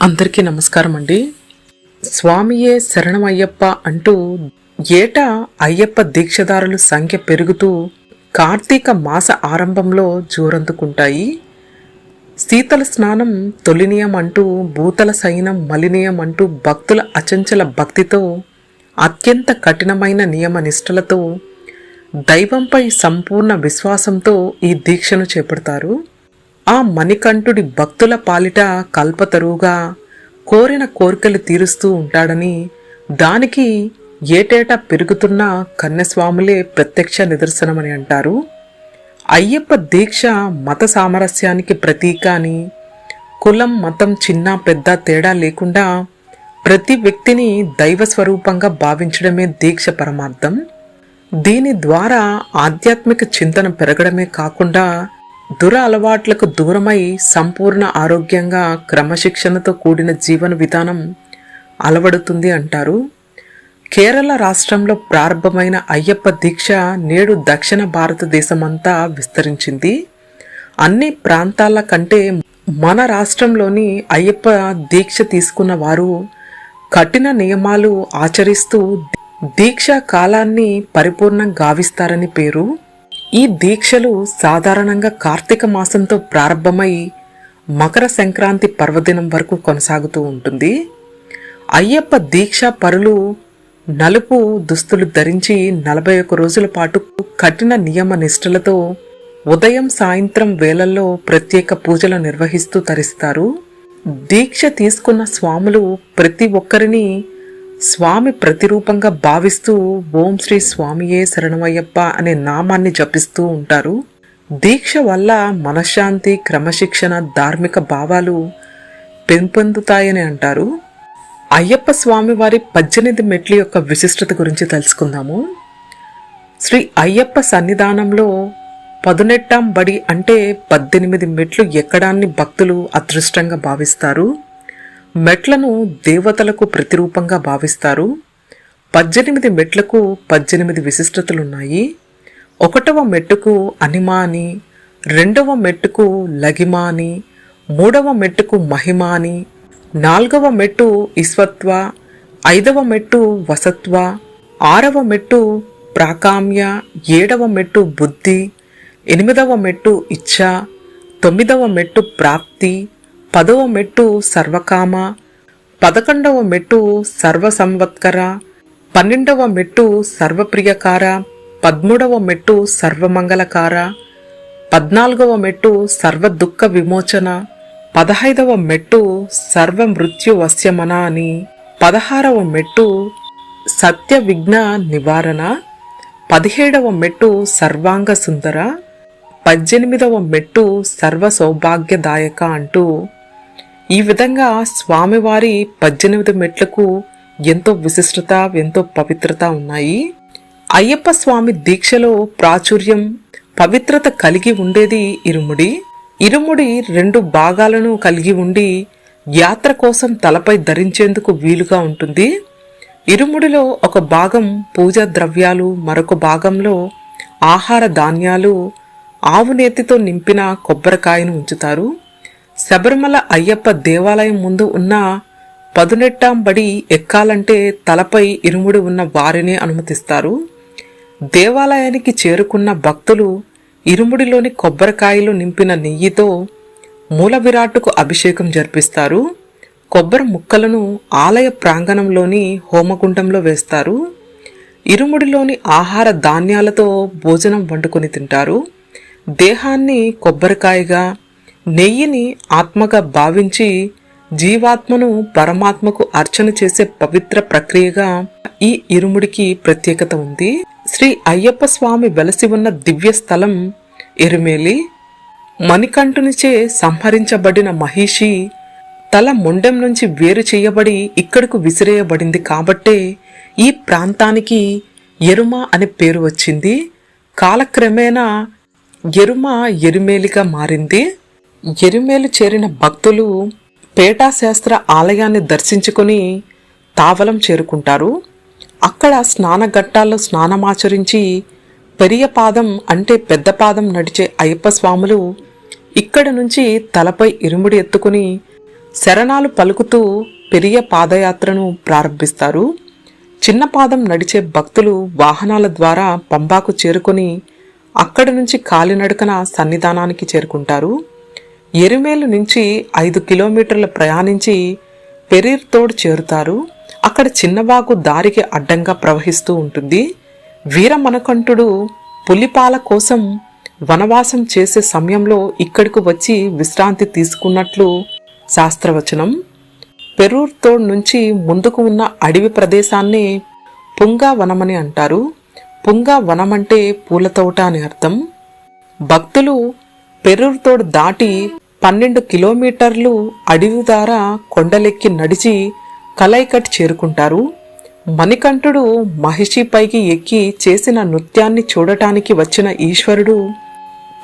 అందరికీ నమస్కారం అండి. స్వామియే శరణమయ్యప్ప అంటూ ఏటా అయ్యప్ప దీక్షదారుల సంఖ్య పెరుగుతూ కార్తీక మాస ఆరంభంలో జోరందుకుంటాయి. శీతల స్నానం తొలినియం అంటూ భూతల సైనం మలినియం అంటూ భక్తుల అచంచల భక్తితో అత్యంత కఠినమైన నియమ నిష్టలతో దైవంపై సంపూర్ణ విశ్వాసంతో ఈ దీక్షను చేపడతారు. ఆ మణికంఠుడి భక్తుల పాలిట కల్పతరువుగా కోరిన కోరికలు తీరుస్తూ ఉంటాడని దానికి ఏటేటా పెరుగుతున్న కన్యస్వాములే ప్రత్యక్ష నిదర్శనమని అంటారు. అయ్యప్ప దీక్ష మత సామరస్యానికి ప్రతీక అని కులం మతం చిన్న పెద్ద తేడా లేకుండా ప్రతి వ్యక్తిని దైవ స్వరూపంగా భావించడమే దీక్ష పరమార్థం. దీని ద్వారా ఆధ్యాత్మిక చింతన పెరగడమే కాకుండా దుర అలవాట్లకు దూరమై సంపూర్ణ ఆరోగ్యంగా క్రమశిక్షణతో కూడిన జీవన విధానం అలవడుతుంది అంటారు. కేరళ రాష్ట్రంలో ప్రారంభమైన అయ్యప్ప దీక్ష నేడు దక్షిణ భారతదేశమంతా విస్తరించింది. అన్ని ప్రాంతాల కంటే మన రాష్ట్రంలోని అయ్యప్ప దీక్ష తీసుకున్న వారు కఠిన నియమాలు ఆచరిస్తూ దీక్షా కాలాన్ని పరిపూర్ణం గావిస్తారని పేరు. ఈ దీక్షలు సాధారణంగా కార్తీక మాసంతో ప్రారంభమై మకర సంక్రాంతి పర్వదినం వరకు కొనసాగుతూ ఉంటుంది. అయ్యప్ప దీక్ష పరులు నలుపు దుస్తులు ధరించి నలభై ఒక్క రోజుల పాటు కఠిన నియమ నిష్ఠలతో ఉదయం సాయంత్రం వేళల్లో ప్రత్యేక పూజలు నిర్వహిస్తూ తరిస్తారు. దీక్ష తీసుకున్న స్వాములు ప్రతి ఒక్కరిని స్వామి ప్రతిరూపంగా భావిస్తూ ఓం శ్రీ స్వామియే శరణమయ్యప్ప అనే నామాన్ని జపిస్తూ ఉంటారు. దీక్ష వల్ల మనశ్శాంతి క్రమశిక్షణ ధార్మిక భావాలు పెంపొందుతాయని అంటారు. అయ్యప్ప స్వామి వారి పద్దెనిమిది మెట్ల యొక్క విశిష్టత గురించి తెలుసుకుందాము. శ్రీ అయ్యప్ప సన్నిధానంలో పదునెట్టాం బడి అంటే పద్దెనిమిది మెట్లు ఎక్కడాన్ని భక్తులు అదృష్టంగా భావిస్తారు. మెట్లను దేవతలకు ప్రతిరూపంగా భావిస్తారు. పద్దెనిమిది మెట్లకు పద్దెనిమిది విశిష్టతలున్నాయి. ఒకటవ మెట్టుకు అనిమా అని రెండవ మెట్టుకు లగిమా అని మూడవ మెట్టుకు మహిమ అని నాలుగవ మెట్టు ఈశ్వత్వ ఐదవ మెట్టు వసత్వ ఆరవ మెట్టు ప్రాకామ్య ఏడవ మెట్టు బుద్ధి ఎనిమిదవ మెట్టు ఇచ్ఛ తొమ్మిదవ మెట్టు ప్రాప్తి పదవ మెట్టు సర్వకామ పదకొండవ మెట్టు సర్వసంవత్కర పన్నెండవ మెట్టు సర్వప్రియకార పదమూడవ మెట్టు సర్వమంగళకార పద్నాలుగవ మెట్టు సర్వ దుఃఖ విమోచన పదహైదవ మెట్టు సర్వ వశ్యమన అని పదహారవ మెట్టు సత్య విఘ్న నివారణ పదిహేడవ మెట్టు సర్వాంగ సుందర పద్దెనిమిదవ మెట్టు సర్వ సౌభాగ్యదాయక అంటూ ఈ విధంగా స్వామివారి పద్దెనిమిది మెట్లకు ఎంతో విశిష్టత ఎంతో పవిత్రత ఉన్నాయి. అయ్యప్ప స్వామి దీక్షలో ప్రాచుర్యం పవిత్రత కలిగి ఉండేది ఇరుముడి. ఇరుముడి రెండు భాగాలను కలిగి ఉండి యాత్ర కోసం తలపై ధరించేందుకు వీలుగా ఉంటుంది. ఇరుముడిలో ఒక భాగం పూజా ద్రవ్యాలు మరొక భాగంలో ఆహార ధాన్యాలు ఆవు నేతితో నింపిన కొబ్బరికాయను ఉంచుతారు. శబరిమల అయ్యప్ప దేవాలయం ముందు ఉన్న పదునెట్టాం బడి ఎక్కాలంటే తలపై ఇరుముడి ఉన్న వారినే అనుమతిస్తారు. దేవాలయానికి చేరుకున్న భక్తులు ఇరుముడిలోని కొబ్బరికాయలు నింపిన నెయ్యితో మూల విరాటుకు అభిషేకం జరిపిస్తారు. కొబ్బరి ముక్కలను ఆలయ ప్రాంగణంలోని హోమగుండంలో వేస్తారు. ఇరుముడిలోని ఆహార ధాన్యాలతో భోజనం వండుకొని తింటారు. దేహాన్ని కొబ్బరికాయగా నెయ్యిని ఆత్మగా భావించి జీవాత్మను పరమాత్మకు అర్చన చేసే పవిత్ర ప్రక్రియగా ఈ ఇరుముడికి ప్రత్యేకత ఉంది. శ్రీ అయ్యప్ప స్వామి వెలసి ఉన్న దివ్య స్థలం ఎరుమేలి మణికంఠునిచే సంహరించబడిన మహిషి తల ముండెం నుంచి వేరు చేయబడి ఇక్కడకు విసిరేయబడింది కాబట్టే ఈ ప్రాంతానికి ఎరుమ అనే పేరు వచ్చింది. కాలక్రమేణా ఎరుమ ఎరుమేలిగా మారింది. ఎరుమేలు చేరిన భక్తులు పేటాశాస్త్ర ఆలయాన్ని దర్శించుకుని తావలం చేరుకుంటారు. అక్కడ స్నానఘట్టాల్లో స్నానమాచరించి పెరియ పాదం అంటే పెద్ద పాదం నడిచే అయ్యప్ప స్వాములు ఇక్కడ నుంచి తలపై ఇరుముడి ఎత్తుకుని శరణాలు పలుకుతూ పెరియ పాదయాత్రను ప్రారంభిస్తారు. చిన్న పాదం నడిచే భక్తులు వాహనాల ద్వారా పంబాకు చేరుకొని అక్కడి నుంచి కాలినడకన సన్నిధానానికి చేరుకుంటారు. ఎరిమేలు నుంచి ఐదు కిలోమీటర్ల ప్రయాణించి పెరీర్తోడ్ చేరుతారు. అక్కడ చిన్నబాగు దారికి అడ్డంగా ప్రవహిస్తూ ఉంటుంది. వీరమనకంఠుడు పులిపాల కోసం వనవాసం చేసే సమయంలో ఇక్కడికి వచ్చి విశ్రాంతి తీసుకున్నట్లు శాస్త్రవచనం. పెరూర్తోడ్ నుంచి ముందుకు ఉన్న అడవి ప్రదేశాన్ని పుంగా వనమని అంటారు. పుంగా వనమంటే పూల తోట అని అర్థం. భక్తులు పెరూర్తోడ్ దాటి పన్నెండు కిలోమీటర్లు అడవి ద్వారా కొండలెక్కి నడిచి కలైకట్ చేరుకుంటారు. మణికంఠుడు మహిషిపైకి ఎక్కి చేసిన నృత్యాన్ని చూడటానికి వచ్చిన ఈశ్వరుడు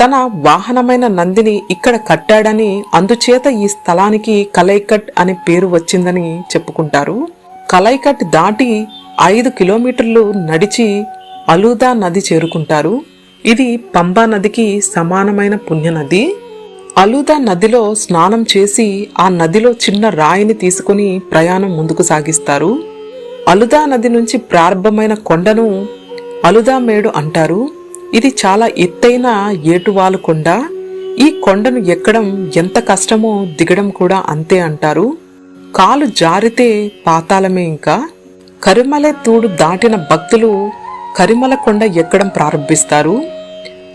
తన వాహనమైన నందిని ఇక్కడ కట్టాడని అందుచేత ఈ స్థలానికి కలైకట్ అనే పేరు వచ్చిందని చెప్పుకుంటారు. కలైకట్ దాటి ఐదు కిలోమీటర్లు నడిచి అలూదా నది చేరుకుంటారు. ఇది పంబా నదికి సమానమైన పుణ్యనది. అలూదా నదిలో స్నానం చేసి ఆ నదిలో చిన్న రాయిని తీసుకుని ప్రయాణం ముందుకు సాగిస్తారు. అలుదా నది నుంచి ప్రారంభమైన కొండను అలుదా మేడు అంటారు. ఇది చాలా ఎత్తైన ఏటువాలు కొండ. ఈ కొండను ఎక్కడం ఎంత కష్టమో దిగడం కూడా అంతే అంటారు. కాలు జారితే పాతాళమే ఇంకా. కరిమలే తూడు దాటిన భక్తులు కరిమల కొండ ఎక్కడం ప్రారంభిస్తారు.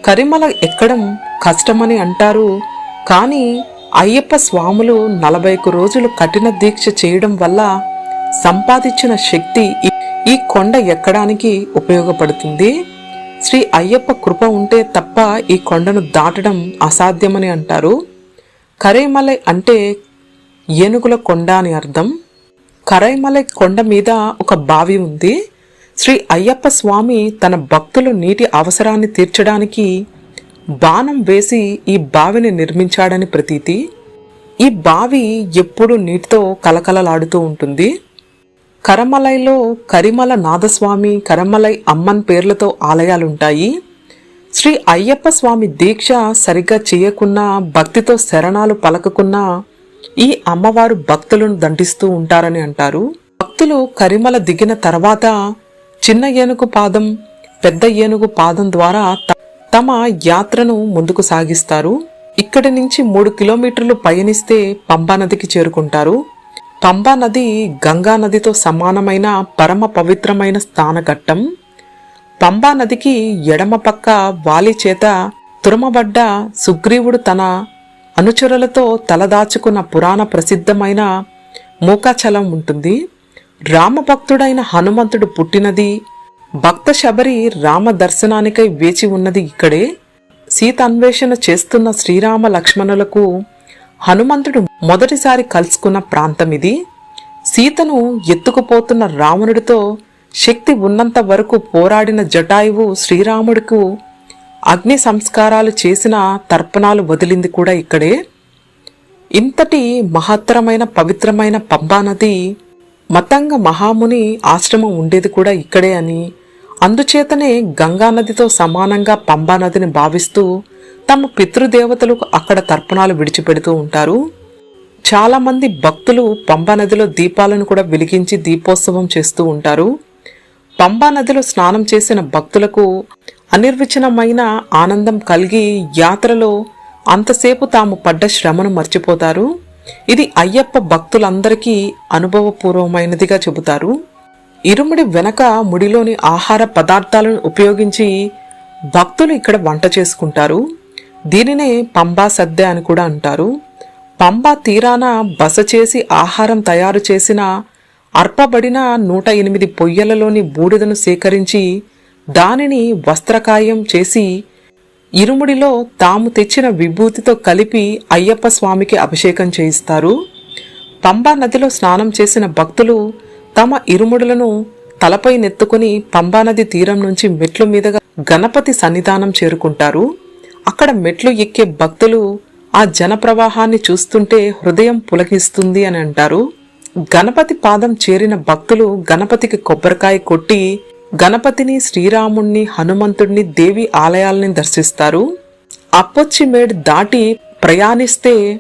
కరిమల ఎక్కడం కష్టమని అంటారు కానీ అయ్యప్ప స్వాములు నలభై రోజులు కఠిన దీక్ష చేయడం వల్ల సంపాదించిన శక్తి ఈ- ఈ కొండ ఎక్కడానికి ఉపయోగపడుతుంది? శ్రీ అయ్యప్ప కృప ఉంటే తప్ప ఈ కొండను దాటడం అసాధ్యమని అంటారు. కరైమలై అంటే ఏనుగుల కొండ అని అర్థం. కరైమలై కొండ మీద ఒక బావి ఉంది. శ్రీ అయ్యప్ప స్వామి తన భక్తుల నీటి అవసరాన్ని తీర్చడానికి బాణం వేసి ఈ బావిని నిర్మించాడని ప్రతీతి. ఈ బావి ఎప్పుడూ నీటితో కలకలలాడుతూ ఉంటుంది. కరమలైలో కరిమల నాదస్వామి కరమలై అమ్మన్ పేర్లతో ఆలయాలుంటాయి. శ్రీ అయ్యప్ప స్వామి దీక్ష సరిగ్గా చేయకున్నా భక్తితో శరణాలు పలకకున్నా ఈ అమ్మవారు భక్తులను దండిస్తూ ఉంటారని అంటారు. భక్తులు కరిమల దిగిన తర్వాత చిన్న ఏనుగు పాదం పెద్ద ఏనుగు పాదం ద్వారా తమ యాత్రను ముందుకు సాగిస్తారు. ఇక్కడి నుంచి మూడు కిలోమీటర్లు పయనిస్తే పంబా నదికి చేరుకుంటారు. పంబా నది గంగా నదితో సమానమైన పరమ పవిత్రమైన స్థానఘట్టం. పంబా నదికి ఎడమ పక్క వాలి చేత తురమబడ్డ సుగ్రీవుడు తన అనుచరులతో తలదాచుకున్న పురాణ ప్రసిద్ధమైన మూకాచలం ఉంటుంది. రామభక్తుడైన హనుమంతుడు పుట్టినది భక్త శబరి రామ దర్శనానికై వేచి ఉన్నది ఇక్కడే. సీత అన్వేషణ చేస్తున్న శ్రీరామ లక్ష్మణులకు హనుమంతుడు మొదటిసారి కలుసుకున్న ప్రాంతం ఇది సీతను ఎత్తుకుపోతున్న రావణుడితో శక్తి ఉన్నంత వరకు పోరాడిన జటాయువు శ్రీరాముడికు అగ్ని సంస్కారాలు చేసిన తర్పణాలు వదిలింది కూడా ఇక్కడే. ఇంతటి మహత్తరమైన పవిత్రమైన పంబానది మతంగ మహాముని ఆశ్రమం ఉండేది కూడా ఇక్కడే అని అందుచేతనే గంగా నదితో సమానంగా పంబా నదిని భావిస్తూ తమ పితృదేవతలకు అక్కడ తర్పణాలు విడిచిపెడుతూ ఉంటారు. చాలామంది భక్తులు పంబా నదిలో దీపాలను కూడా వెలిగించి దీపోత్సవం చేస్తూ ఉంటారు. పంబా నదిలో స్నానం చేసిన భక్తులకు అనిర్వచనమైన ఆనందం కలిగి యాత్రలో అంతసేపు తాము పడ్డ శ్రమను మర్చిపోతారు. ఇది అయ్యప్ప భక్తులందరికీ అనుభవపూర్వమైనదిగా చెబుతారు. ఇరుముడి వెనక ముడిలోని ఆహార పదార్థాలను ఉపయోగించి భక్తులు ఇక్కడ వంట చేసుకుంటారు. దీనినే పంబా సద్దె అని కూడా అంటారు. పంబా తీరాన బస చేసి ఆహారం తయారు చేసిన అర్పబడిన నూట ఎనిమిది పొయ్యలలోని బూడిదను సేకరించి దానిని వస్త్రకాయం చేసి ఇరుముడిలో తాము తెచ్చిన విభూతితో కలిపి అయ్యప్ప స్వామికి అభిషేకం చేయిస్తారు. పంబా నదిలో స్నానం చేసిన భక్తులు తమ ఇరుముడులను తలపై నెత్తుకుని పంబానది తీరం నుంచి మెట్లు మీదుగా గణపతి సన్నిధానం చేరుకుంటారు. అక్కడ మెట్లు ఎక్కే భక్తులు ఆ జనప్రవాహాన్ని చూస్తుంటే హృదయం పులకిస్తుంది అని అంటారు. గణపతి పాదం చేరిన భక్తులు గణపతికి కొబ్బరికాయ కొట్టి గణపతిని శ్రీరాముణ్ణి హనుమంతుణ్ణి దేవి ఆలయాల్ని దర్శిస్తారు. అప్పొచ్చి మేడ్ దాటి ప్రయాణిస్తే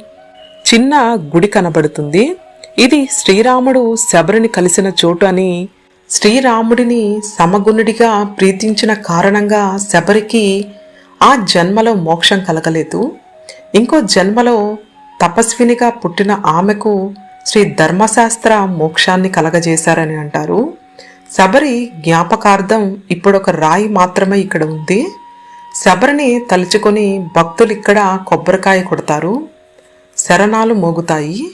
చిన్న గుడి కనబడుతుంది. ఇది శ్రీరాముడు శబరిని కలిసిన చోటు అని శ్రీరాముడిని సమగుణుడిగా ప్రీతించిన కారణంగా శబరికి ఆ జన్మలో మోక్షం కలగలేదు. ఇంకో జన్మలో తపస్వినిగా పుట్టిన ఆమెకు శ్రీ ధర్మశాస్త్ర మోక్షాన్ని కలగజేశారని అంటారు. శబరి జ్ఞాపకార్థం ఇప్పుడొక రాయి మాత్రమే ఇక్కడ ఉంది. శబరిని తలుచుకొని భక్తులు ఇక్కడ కొబ్బరికాయ కొడతారు. శరణాలు మోగుతాయి.